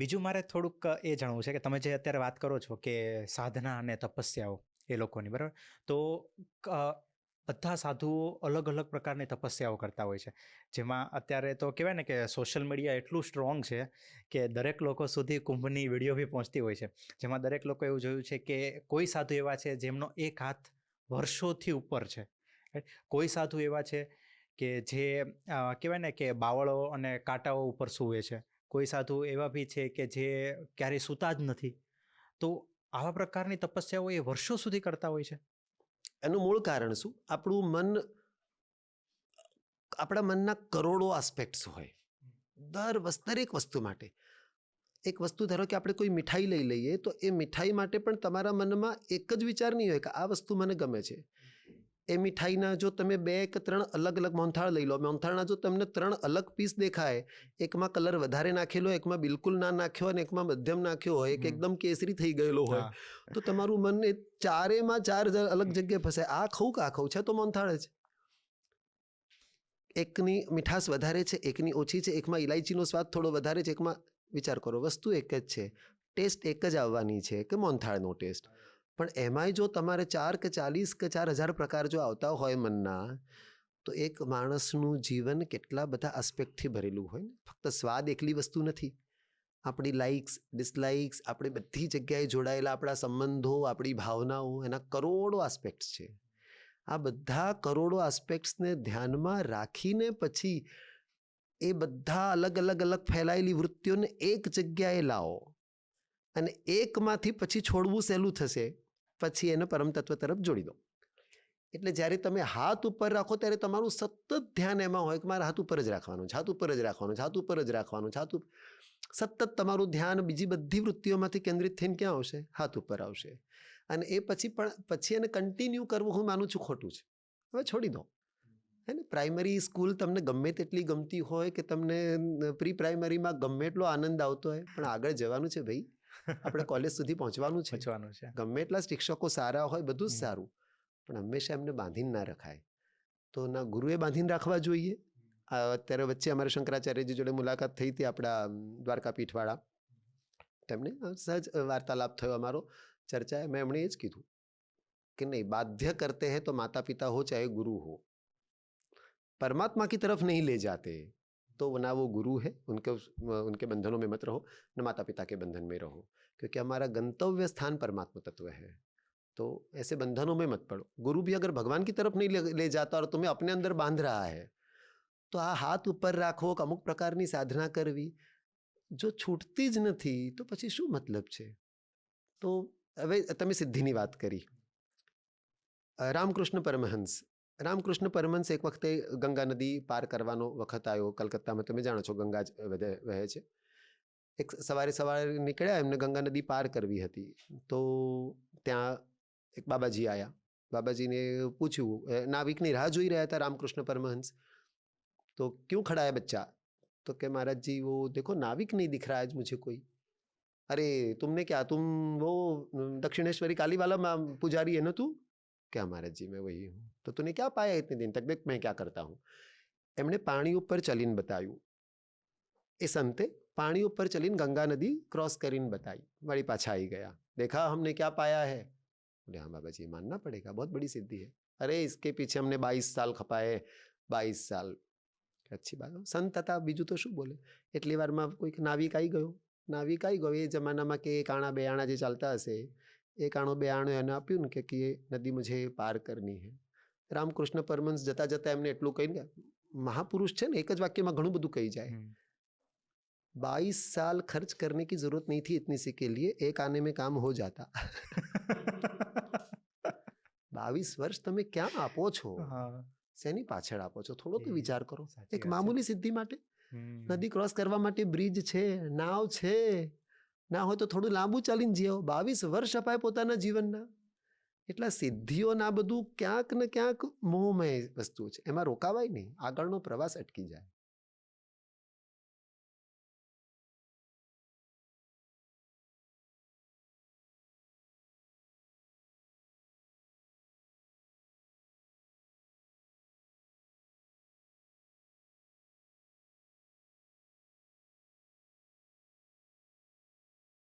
બીજું મારે થોડુંક એ જાણવું છે કે તમે જે અત્યારે વાત કરો છો કે સાધના અને તપસ્યાઓ એ લોકોની, બરાબર? તો બધા સાધુઓ અલગ અલગ પ્રકારની તપસ્યાઓ કરતા હોય છે. જેમાં અત્યારે તો કહેવાય ને કે સોશિયલ મીડિયા એટલું સ્ટ્રોંગ છે કે દરેક લોકો સુધી કુંભની વીડિયો બી પહોંચતી હોય છે. જેમાં દરેક લોકો એવું જોયું છે કે કોઈ સાધુ એવા છે જેમનો એક હાથ વર્ષોથી ઉપર છે? કોઈ સાધુ એવા છે કે જે કહેવાય ને કે બાવળો અને કાંટાઓ ઉપર સૂવે છે. કોઈ સાધુ એવા બી છે કે જે ક્યારેય સૂતા જ નથી. તો આવા પ્રકારની તપસ્યાઓ એ વર્ષો સુધી કરતા હોય છે? એનું મૂળ કારણ શું? આપણું મન, આપણા મનના કરોડો આસ્પેક્ટ્સ હોય. દર દરેક વસ્તુ માટે. એક વસ્તુ ધારો કે આપણે કોઈ મીઠાઈ લઈ લઈએ તો એ મીઠાઈ માટે પણ તમારા મનમાં એક જ વિચાર નહીં હોય કે આ વસ્તુ મને ગમે છે. એ મીઠાઈના જો તમે બે કે ત્રણ અલગ અલગ મોહનથાળ લઈ લો મોહનથાળના જો તમને ત્રણ અલગ પીસ દેખાય એકમાં કલર વધારે નાખેલો એકમાં બિલકુલ ના નાખ્યો અને એકમાં મધ્યમ નાખ્યો હોય એક એકદમ કેસરી થઈ ગયેલો હોય તો તમારું મન એ ચારેમાં ચાર અલગ જગ્યાએ ફસે આ ખવું કે આ ખવું છે? તો મોહનથાળ જ. એકની મીઠાશ વધારે છે એકની ઓછી છે એકમાં ઇલાયચીનો સ્વાદ થોડો વધારે છે એકમાં વિચાર કરો વસ્તુ એક જ છે. ટેસ્ટ એક જ આવવાની છે કે મોહનથાળનો ટેસ્ટ? પણ એમાંય જો તમારે ચાર કે ચાલીસ કે ચાર હજાર પ્રકાર જો આવતા હોય મનના, તો એક માણસનું જીવન કેટલા બધા આસ્પેક્ટથી ભરેલું હોય ને? ફક્ત સ્વાદ એકલી વસ્તુ નથી. આપણી લાઇક્સ ડિસલાઇક્સ આપણી બધી જગ્યાએ જોડાયેલા આપણા સંબંધો, આપણી ભાવનાઓ, એના કરોડો આસ્પેક્ટ્સ છે. આ બધા કરોડો આસ્પેક્ટ્સને ધ્યાનમાં રાખીને પછી એ બધા અલગ અલગ અલગ ફેલાયેલી વૃત્તિઓને એક જગ્યાએ લાવો. અને એકમાંથી પછી છોડવું સહેલું થશે, પછી એને પરમતત્વ તરફ જોડી દો. એટલે જ્યારે તમે હાથ ઉપર રાખો ત્યારે તમારું સતત ધ્યાન એમાં હોય કે મારે હાથ ઉપર જ રાખવાનું છે, હાથ ઉપર જ રાખવાનું છે, હાથ ઉપર જ રાખવાનું છે, હાથ સતત તમારું ધ્યાન બીજી બધી વૃત્તિઓમાંથી કેન્દ્રિત થઈને ક્યાં આવશે? હાથ ઉપર આવશે. અને એ પછી પણ, પછી એને કન્ટિન્યુ કરવું હું માનું છું ખોટું છે. હવે છોડી દો. હે ને? પ્રાઇમરી સ્કૂલ તમને ગમે તેટલી ગમતી હોય કે તમને પ્રી પ્રાઇમરીમાં ગમે એટલો આનંદ આવતો હોય, પણ આગળ જવાનું છે ભાઈ. આપણે કોલેજ સુધી પહોંચવાનું છે. છે. ગમે એટલા શિક્ષકો સારા હોય બધું જ સારું. પણ હંમેશા એમને બાંધીને ના રખાય. તો ના ગુરુએ બાંધીને રાખવા જોઈએ. અત્યારે વચ્ચે અમારે શંકરાચાર્યજી જોડે મુલાકાત થઈ હતી આપણા દ્વારકા પીઠવાળા તેમણે સહજ વાર્તાલાપ થયો અમારો. ચર્ચા મેં એમણે એ જ કીધું કે નહીં બાધ્ય કરતે હે તો માતા પિતા હો ચાહે ગુરુ હો. પરમાત્મા કી તરફ નહીં લે જાતે. तो ना वो गुरु है उनके उस- अ, उनके बंधनों में मत रहो न माता पिता के बंधन में रहो क्योंकि हमारा गंतव्य स्थान परमात्मा तत्व है तो ऐसे बंधनों में मत पड़ो गुरु भी अगर भगवान की तरफ नहीं ले, ले जाता और तुम्हें अपने अंदर बांध रहा है તો આ હાથ ઉપર રાખવો કે અમુક પ્રકારની સાધના કરવી જો છૂટતી જ નથી તો પછી શું મતલબ છે તો હવે તમે સિદ્ધિની વાત કરી અ, રામકૃષ્ણ પરમહંસ રામકૃષ્ણ પરમહંસ એક વખતે ગંગા નદી પાર કરવાનો વખત આવ્યો કલકત્તામાં તમે જાણો છો ગંગા જ વધે વહે છે એક સવારે સવારે નીકળ્યા એમને ગંગા નદી પાર કરવી હતી તો ત્યાં એક બાબાજી આવ્યા બાબાજીને પૂછ્યું અ, નાવિકની રાહ જોઈ રહ્યા હતા રામકૃષ્ણ परमहंस तो क्यों खड़ा है बच्चा तो क्या महाराज जी वो देखो नाविक नहीं दिख रहा है आज मुझे कोई अरे तुमने क्या तुम वो अम, दक्षिणेश्वरी काली वाला मा- पुजारी है ना तू क्या महाराज जी मैं वही हूँ तो तूने क्या पाया इतने दिन तक देख मैं क्या करता हूँ એમણે પાણી ઉપર ચલીને બતાવ્યું એ સંતે પાણી ઉપર ચલીને ગંગા નદી ક્રોસ કરીને बताई वही पाछा आई गया देखा हमने क्या पाया है बोले हाँ बाबा जी मानना पड़ेगा बहुत बड़ी सिद्धि है अरे इसके पीछे हमने बाईस साल खपाए બાવીસ સાલ અચ્છી બાત સંત હતા બીજું તો શું બોલે એટલી વારમાં કોઈક નાવિક આવી ગયો નાવિક આવી ગયો એ જમાનામાં કે એક આણા બે આણા જે ચાલતા હશે एक आणो બે આણો એને આપ્યું ને કે નદી મુજે પાર કરની હે રામકૃષ્ણ પરમહંસ જતા જતા એમને એટલું કહીને મહાપુરુષ છે ને એક જ વાક્યમાં ઘણું બધું કહી જાય. બાવીસ સાલ ખર્ચ કરને કી જરૂરત નહીં થી इतनी सी के लिए एक आने में काम हो બાવીસ વર્ષ તમે ક્યાં આપો છો? શેની પાછળ આપો છો? થોડો તો વિચાર કરો. એક મામૂલી સિદ્ધિ માટે? નદી ક્રોસ કરવા માટે બ્રિજ છે નાવ છે? ના હોય તો થોડું લાંબુ ચાલીને જીવો. બાવીસ વર્ષ અપાય પોતાના જીવનના. એટલા સિદ્ધિઓના બધું ક્યાંક ને ક્યાંક મોહમય વસ્તુ છે. એમાં રોકાવાય નહીં. આગળનો પ્રવાસ અટકી જાય.